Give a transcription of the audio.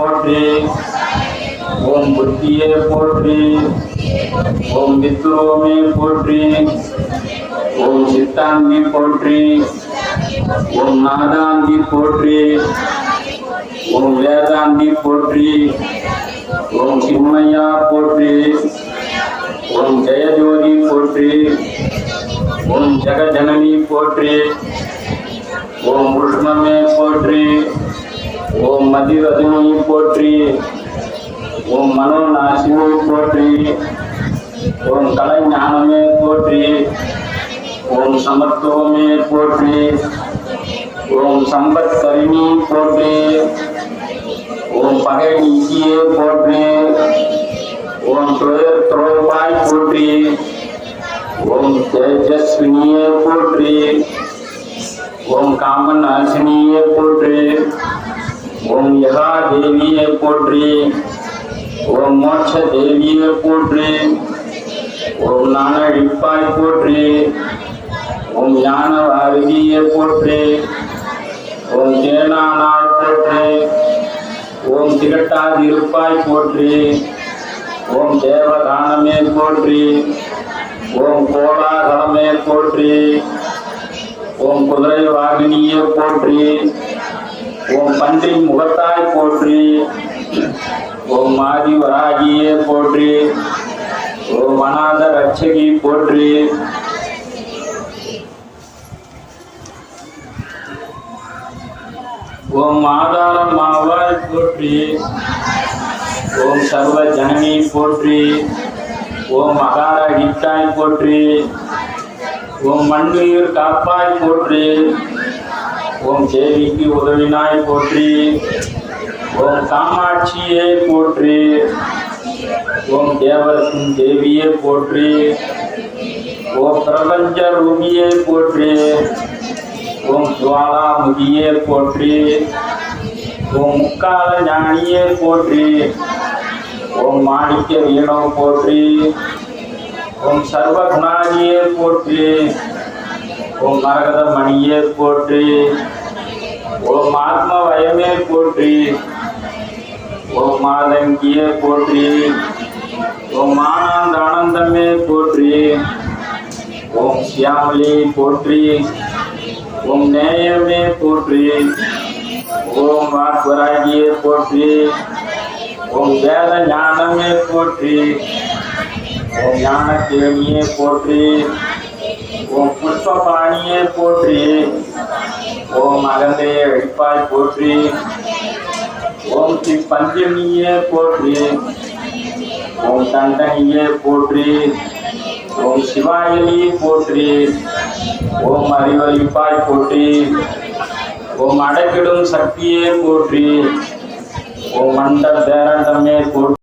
போற்றி ஓம் புத்தியே போற்றி ஓம் வித்துரோமே போற்றி ஓம் சித்தாந்தி போற்றி ஓம் நாதாந்தி போற்றி ஓம் வேதாந்தி போற்றி ஓம் சின்மயா போற்றி ஓம் ஜெயஜோதி போற்றி ஓம் ஜெகஜனனி போற்றி ஓம் உஷ்ணமே போற்றி ஓம் மதிவதனி போற்றி. ஓம் மனோநாசினி போற்றி. ஓம் கலைஞானமே போற்றி. ஓம் சமத்துவமே போற்றி. ஓம் சம்பத்கரிணி போற்றி. ஓம் பகை நீக்கியே போற்றி. ஓம் துயர் துரோபாய் போற்றி. ஓம் தேஜஸ்வினியே போற்றி. ஓம் காமநாசினியே போற்றி. ஓம் யகா தேவியை போற்றி ஓம் மோட்ச தேவியை போற்றி ஓம் நானழிப்பாய் போற்றி ஓம் ஞான வாரதியே போற்றி ஓம் தேனானாய் போற்றி ஓம் திகட்டாதிருப்பாய் போற்றி ஓம் தேவதானமே போற்றி ஓம் கோலாகலமே போற்றி ஓம் குதிரை வாகினியை போற்றி ஓம் பன்றி முகத்தாய் போற்றி ஓம் ஆதி வராகியே போற்றி ஓம் அநாத ரட்சகி போற்றி ஓம் ஆதாரம் மாவாய் போற்றி ஓம் சர்வ ஜனனி போற்றி ஓம் அகார ஹிட்டாய் போற்றி ஓம் மண்ணுயிர் காப்பாய் போற்றி ஓம் தேவிக்கு உதவினாய் போற்றி. ஓம் காமாட்சியே போற்றி. ஓம் தேவரத்தின் தேவியே போற்றி. ஓம் பிரபஞ்ச ரூபியே போற்றி. ஓம் சுவாலாமுகியே போற்றி. ஓம் முக்கால ஞானியே போற்றி. ஓம் மாணிக்க வீணம் போற்றி. ஓம் சர்வகுணாதியே போற்றி. ஓம் மரகத மணியே போற்றி. ஓம் ஆத்ம வயமே போற்றி ஓம் மாதங்கியே போற்றி ஓம் ஆனந்த ஆனந்தமே போற்றி ஓம் சியாமலி போற்றி ஓம் நேயமே போற்றி ஓம் வாக்குவராகியே போற்றி ஓம் வேத ஞானமே போற்றி ஓம் ஞானத்தேனியே போற்றி ஓம் புஷ்பபாணியே போற்றி ஓம் அகந்தைய அழிப்பாய் போற்றி. ஓம் ஸ்ரீ பஞ்சமியே போற்றி. ஓம் தண்டனியே போற்றி. ஓம் சிவாயலி போற்றி. ஓம் அறிவழிப்பாய் போற்றி. ஓம் அடைக்கிடும் சக்தியே போற்றி. ஓம் மண்ட பேரண்டமே போற்றி.